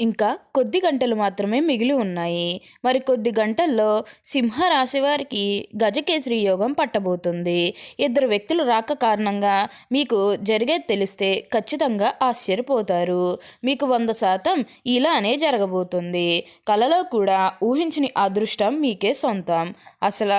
ఇంకా కొద్ది గంటలు మాత్రమే మిగిలి ఉన్నాయి. మరి కొద్ది గంటల్లో సింహరాశి వారికి గజకేసరి యోగం పట్టబోతుంది. ఇద్దరు వ్యక్తులు రాక కారణంగా మీకు జరిగేది తెలిస్తే ఖచ్చితంగా ఆశ్చర్యపోతారు. మీకు వంద శాతం ఇలానే జరగబోతుంది. కలలో కూడా ఊహించని అదృష్టం మీకే సొంతం. అసలు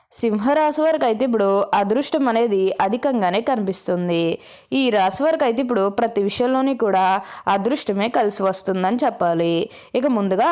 సింహరాశి వారికి అయితే ఇప్పుడు అదృష్టం అనేది అధికంగానే కనిపిస్తుంది. ఈ రాశి వారికి అయితే ఇప్పుడు ప్రతి విషయంలోని కూడా అదృష్టమే కలిసి వస్తుందని చెప్పాలి. ఇక ముందుగా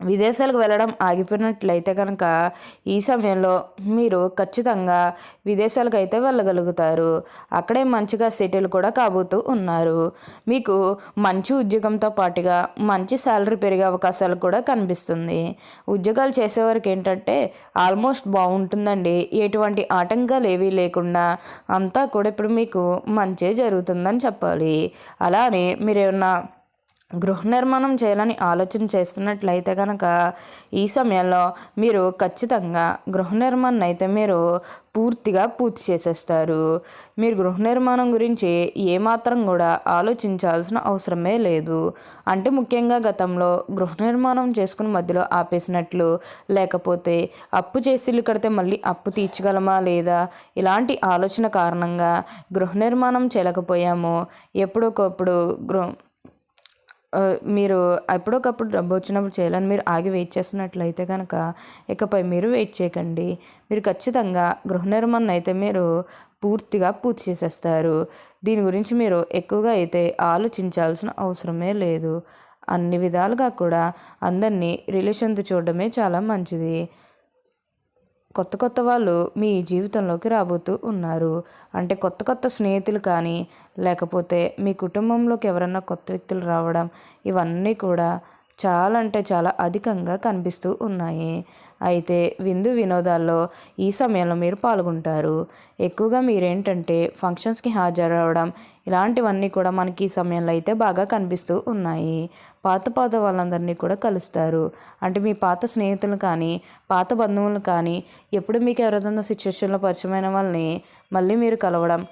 విదేశాలకు వెళ్ళడం ఆగిపోయినట్లయితే కనుక ఈ సమయంలో మీరు ఖచ్చితంగా విదేశాలకు అయితే వెళ్ళగలుగుతారు. అక్కడే మంచిగా సెటిల్ కూడా కాబోతూ ఉన్నారు. మీకు మంచి ఉద్యోగంతో పాటుగా మంచి శాలరీ పెరిగే అవకాశాలు కూడా కనిపిస్తుంది. ఉద్యోగాలు చేసేవారికి ఏంటంటే ఆల్మోస్ట్ బాగుంటుందండి. ఎటువంటి ఆటంకాలు ఏవీ లేకుండా అంతా కూడా ఇప్పుడు మీకు మంచి జరుగుతుందని చెప్పాలి. అలానే మీరేమన్నా గృహ నిర్మాణం చేయాలని ఆలోచన చేస్తున్నట్లయితే కనుక ఈ సమయంలో మీరు ఖచ్చితంగా గృహ నిర్మాణం అయితే మీరు పూర్తిగా పూర్తి చేసేస్తారు. మీరు గృహ నిర్మాణం గురించి ఏమాత్రం కూడా ఆలోచించాల్సిన అవసరమే లేదు. అంటే ముఖ్యంగా గతంలో గృహ నిర్మాణం చేసుకుని మధ్యలో ఆపేసినట్లు లేకపోతే అప్పు చేసి ఇల్లు కడితే మళ్ళీ అప్పు తీర్చగలమా లేదా? ఇలాంటి ఆలోచన కారణంగా గృహ నిర్మాణం చేయలేకపోయాము. ఎప్పుడొకప్పుడు గృహ మీరు ఎప్పుడొకప్పుడు డబ్బు వచ్చినప్పుడు చేయాలని మీరు ఆగి వెయిట్ చేస్తున్నట్లయితే కనుక ఇకపై మీరు వెయిట్ చేయకండి. మీరు ఖచ్చితంగా గృహ నిర్మాణం అయితే మీరు పూర్తిగా పూర్తి చేసేస్తారు. దీని గురించి మీరు ఎక్కువగా అయితే ఆలోచించాల్సిన అవసరమే లేదు. అన్ని విధాలుగా కూడా అందరినీ రిలేషన్తో చూడడమే చాలా మంచిది. కొత్త కొత్త వాళ్ళు మీ జీవితంలోకి రాబోతూ ఉన్నారు. అంటే కొత్త కొత్త స్నేహితులు కానీ లేకపోతే మీ కుటుంబంలోకి ఎవరన్నా కొత్త వ్యక్తులు రావడం ఇవన్నీ కూడా చాలా అంటే చాలా అధికంగా కనిపిస్తూ ఉన్నాయి. అయితే విందు వినోదాల్లో ఈ సమయంలో మీరు పాల్గొంటారు. ఎక్కువగా మీరేంటంటే ఫంక్షన్స్కి హాజరవడం ఇలాంటివన్నీ కూడా మనకి ఈ సమయంలో అయితే బాగా కనిపిస్తూ ఉన్నాయి. పాత పాత వాళ్ళందరినీ కూడా కలుస్తారు. అంటే మీ పాత స్నేహితులు కానీ పాత బంధువులు కానీ ఎప్పుడు మీకు ఎవరైనా సిచ్యువేషన్లో పరిచయమైన వాళ్ళని మళ్ళీ మీరు కలవడం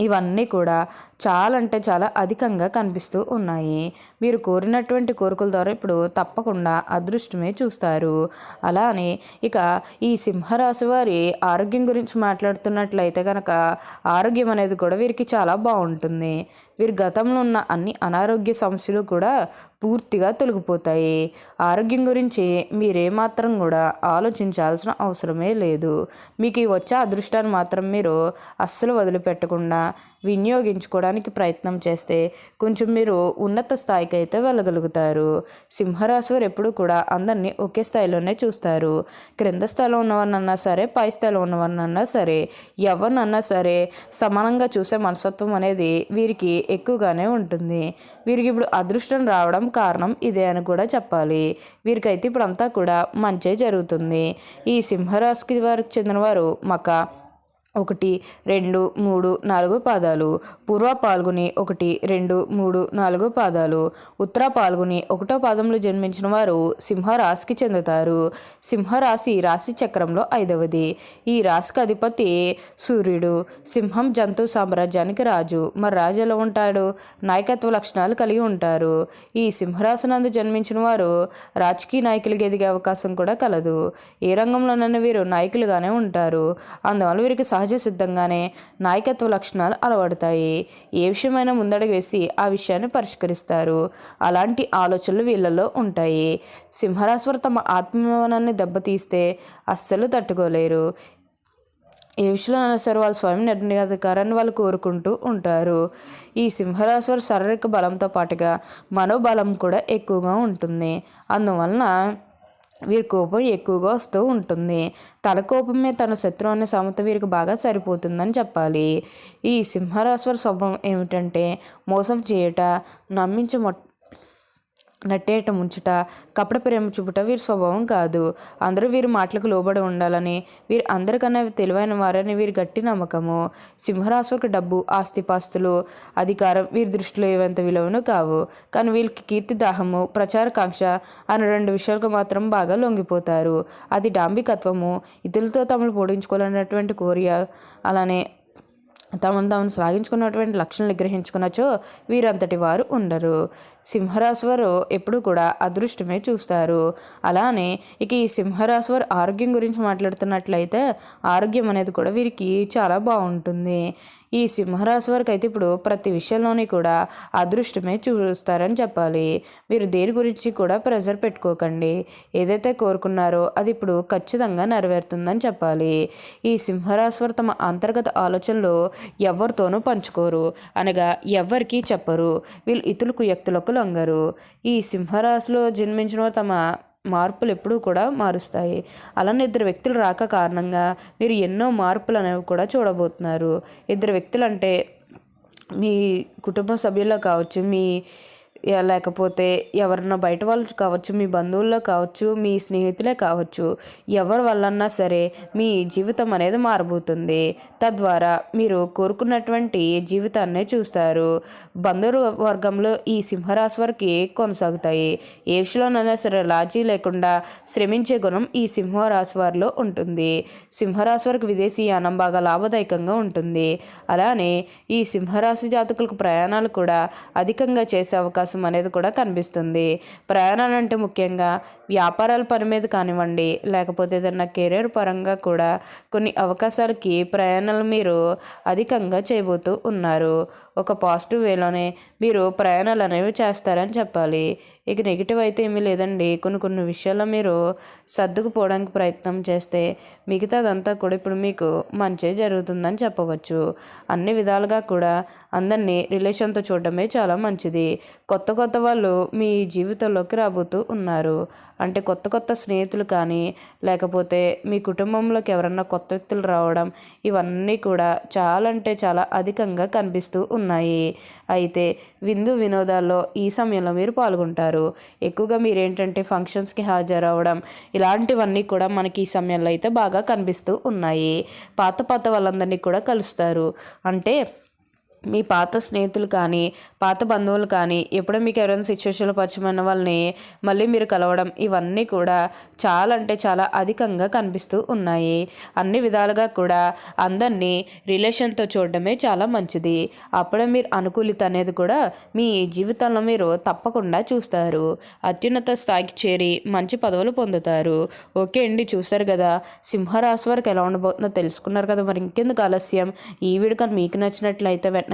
ఇవన్నీ కూడా చాలా అంటే చాలా అధికంగా కనిపిస్తూ ఉన్నాయి. మీరు కోరినటువంటి కోరికల ద్వారా ఇప్పుడు తప్పకుండా అదృష్టమే చూస్తారు. అలానే ఇక ఈ సింహరాశి వారి ఆరోగ్యం గురించి మాట్లాడుతున్నట్లయితే కనుక ఆరోగ్యం అనేది కూడా వీరికి చాలా బాగుంటుంది. వీరి గతంలో ఉన్న అన్ని అనారోగ్య సమస్యలు కూడా పూర్తిగా తొలగిపోతాయి. ఆరోగ్యం గురించి మీరేమాత్రం కూడా ఆలోచించాల్సిన అవసరమే లేదు. మీకు వచ్చే అదృష్టాన్ని మాత్రం మీరు అస్సలు వదిలిపెట్టకుండా వినియోగించుకోవడానికి ప్రయత్నం చేస్తే కొంచెం మీరు ఉన్నత స్థాయికి అయితే వెళ్ళగలుగుతారు. సింహరాశి వారు ఎప్పుడు కూడా అందరినీ ఒకే స్థాయిలోనే చూస్తారు. క్రింద స్థాయిలో ఉన్నవారినన్నా సరే పై స్థాయిలో ఉన్నవారినన్నా సరే ఎవరినన్నా సరే సమానంగా చూసే మనస్తత్వం అనేది వీరికి ఎక్కువగానే ఉంటుంది. వీరికి ఇప్పుడు అదృష్టం రావడం కారణం ఇదే అని కూడా చెప్పాలి. వీరికైతే ఇప్పుడు అంతా కూడా మంచే జరుగుతుంది. ఈ సింహరాశికి వారికి చెందిన వారు మక ఒకటి రెండు మూడు నాలుగు పాదాలు. పూర్వ పాల్గొని ఒకటి రెండు మూడు నాలుగు పాదాలు. ఉత్తర పాల్గొని ఒకటో పాదంలో జన్మించిన వారు సింహరాశికి చెందుతారు. సింహరాశి రాశి చక్రంలో ఐదవది. ఈ రాశికి అధిపతి సూర్యుడు. సింహం జంతు సామ్రాజ్యానికి రాజు. మరి రాజు ఎలా ఉంటాడు? నాయకత్వ లక్షణాలు కలిగి ఉంటారు. ఈ సింహరాశి నందు జన్మించిన వారు రాజకీయ నాయకులుగా ఎదిగే అవకాశం కూడా కలదు. ఏ రంగంలోనైనా వీరు నాయకులుగానే ఉంటారు. అందువల్ల వీరికి సహ సహజ సిద్ధంగానే నాయకత్వ లక్షణాలు అలవడతాయి. ఏ విషయమైనా ముందడుగు వేసి ఆ విషయాన్ని పరిష్కరిస్తారు. అలాంటి ఆలోచనలు వీళ్ళలో ఉంటాయి. సింహరాశ్వరు తమ ఆత్మాభిమానాన్ని దెబ్బతీస్తే అస్సలు తట్టుకోలేరు. ఏ విషయంలో సరే వాళ్ళు స్వయం నిర్ణయాధికారాన్ని వాళ్ళు కోరుకుంటూ ఉంటారు. ఈ సింహరాశి శారీరక బలంతో పాటుగా మనోబలం కూడా ఎక్కువగా ఉంటుంది. అందువలన వీరి కోపం ఎక్కువగా వస్తూ ఉంటుంది. తల కోపమే తన శత్రువు అనే సమత వీరికి బాగా సరిపోతుందని చెప్పాలి. ఈ సింహరాశ్వర స్వభావం ఏమిటంటే మోసం చేయట నమ్మించ నట్టేట ముంచుట కపట ప్రేమ చూపుట వీరి స్వభావం కాదు. అందరూ వీరి మాటలకు లోబడి ఉండాలని వీరు అందరికన్నా తెలివైన వారని వీరి గట్టి నమ్మకము. సింహరాశులకు డబ్బు ఆస్తిపాస్తులు అధికారం వీరి దృష్టిలో ఏవంత విలువను కావు. కానీ వీళ్ళకి కీర్తి దాహము ప్రచారకాంక్ష అనే రెండు విషయాలకు మాత్రం బాగా లొంగిపోతారు. అది డాంబికత్వము. ఇతరులతో తమను పోడించుకోవాలన్నటువంటి కోరియ అలానే తమను తాము శ్లాఘించుకున్నటువంటి లక్షణాలు గ్రహించుకున్నచో వీరంతటి వారు ఉండరు. సింహరాశివారు ఎప్పుడు కూడా అదృష్టమే చూస్తారు. అలానే ఇక ఈ సింహరాశివారు ఆరోగ్యం గురించి మాట్లాడుతున్నట్లయితే ఆరోగ్యం అనేది కూడా వీరికి చాలా బాగుంటుంది. ఈ సింహరాశి వారికి అయితే ఇప్పుడు ప్రతి విషయంలోని కూడా అదృష్టమే చూస్తారని చెప్పాలి. మీరు దేని గురించి కూడా ప్రెజర్ పెట్టుకోకండి. ఏదైతే కోరుకున్నారో అది ఇప్పుడు ఖచ్చితంగా నెరవేరుతుందని చెప్పాలి. ఈ సింహరాశి వారు తమ అంతర్గత ఆలోచనలు ఎవరితోనూ పంచుకోరు అనగా ఎవరికీ చెప్పరు. వీళ్ళు ఇతరులకు వ్యక్తులకు లొంగరు. ఈ సింహరాశిలో జన్మించిన వారు తమ మార్పులు ఎప్పుడూ కూడా మారుస్తాయి. అలానే ఇద్దరు వ్యక్తులు రాక కారణంగా మీరు ఎన్నో మార్పులు అనేవి కూడా చూడబోతున్నారు. ఇద్దరు వ్యక్తులు అంటే మీ కుటుంబ సభ్యుల్లో కావచ్చు మీ లేకపోతే ఎవరన్నా బయట వాళ్ళు కావచ్చు మీ బంధువుల్లో కావచ్చు మీ స్నేహితులే కావచ్చు ఎవరి వల్లన్నా సరే మీ జీవితం అనేది మారబోతుంది. తద్వారా మీరు కోరుకున్నటువంటి జీవితాన్ని చూస్తారు. బంధువు వర్గంలో ఈ సింహరాశి వారికి కొనసాగుతాయి. ఏ విషయంలోనైనా సరే లాజీ లేకుండా శ్రమించే గుణం ఈ సింహరాశి వారిలో ఉంటుంది. సింహరాశి వారికి విదేశీయానం బాగా లాభదాయకంగా ఉంటుంది. అలానే ఈ సింహరాశి జాతకులకు ప్రయాణాలు కూడా అధికంగా చేసే అవకాశం అవకాశం అనేది కూడా కనిపిస్తుంది. ప్రయాణాలు అంటే ముఖ్యంగా వ్యాపారాల పని మీద కానివ్వండి లేకపోతే ఏదైనా కెరీర్ పరంగా కూడా కొన్ని అవకాశాలకి ప్రయాణాలు మీరు అధికంగా చేయబోతూ ఉన్నారు. ఒక పాజిటివ్ వేలోనే మీరు ప్రయాణాలు అనేవి చేస్తారని చెప్పాలి. ఇక నెగిటివ్ అయితే ఏమీ లేదండి. కొన్ని కొన్ని విషయాల్లో మీరు సర్దుకుపోవడానికి ప్రయత్నం చేస్తే మిగతాదంతా కూడా ఇప్పుడు మీకు మంచి జరుగుతుందని చెప్పవచ్చు. అన్ని విధాలుగా కూడా అందరినీ రిలేషన్తో చూడడమే చాలా మంచిది. కొత్త కొత్త వాళ్ళు మీ జీవితంలోకి రాబోతూ ఉన్నారు. అంటే కొత్త కొత్త స్నేహితులు కానీ లేకపోతే మీ కుటుంబంలోకి ఎవరన్నా కొత్త వ్యక్తులు రావడం ఇవన్నీ కూడా చాలా అంటే చాలా అధికంగా కనిపిస్తూ ఉన్నాయి ఉన్నాయి. అయితే విందు వినోదాల్లో ఈ సమయంలో మీరు పాల్గొంటారు. ఎక్కువగా మీరు ఏంటంటే ఫంక్షన్స్కి హాజరవ్వడం ఇలాంటివన్నీ కూడా మనకి ఈ సమయంలో అయితే బాగా కనిపిస్తూ ఉన్నాయి. పాత పాత వాళ్ళందరినీ కూడా కలుస్తారు. అంటే మీ పాత స్నేహితులు కానీ పాత బంధువులు కానీ ఎప్పుడో మీకు ఎవరైనా సిచ్యువేషన్లో పరిచయమైన వాళ్ళని మళ్ళీ మీరు కలవడం ఇవన్నీ కూడా చాలా అంటే చాలా అధికంగా కనిపిస్తూ ఉన్నాయి. అన్ని విధాలుగా కూడా అందరినీ రిలేషన్తో చూడడమే చాలా మంచిది. అప్పుడే మీరు అనుకూలిత అనేది కూడా మీ జీవితంలో మీరు తప్పకుండా చూస్తారు. అత్యున్నత స్థాయికి చేరి మంచి పదవులు పొందుతారు. ఓకే అండి చూస్తారు కదా. సింహరాశి వరకు ఎలా ఉండబోతుందో తెలుసుకున్నారు కదా. మరి ఇంకెందుకు ఆలస్యం? ఈ వీడియో కానీ మీకు నచ్చినట్లయితే వెంటనే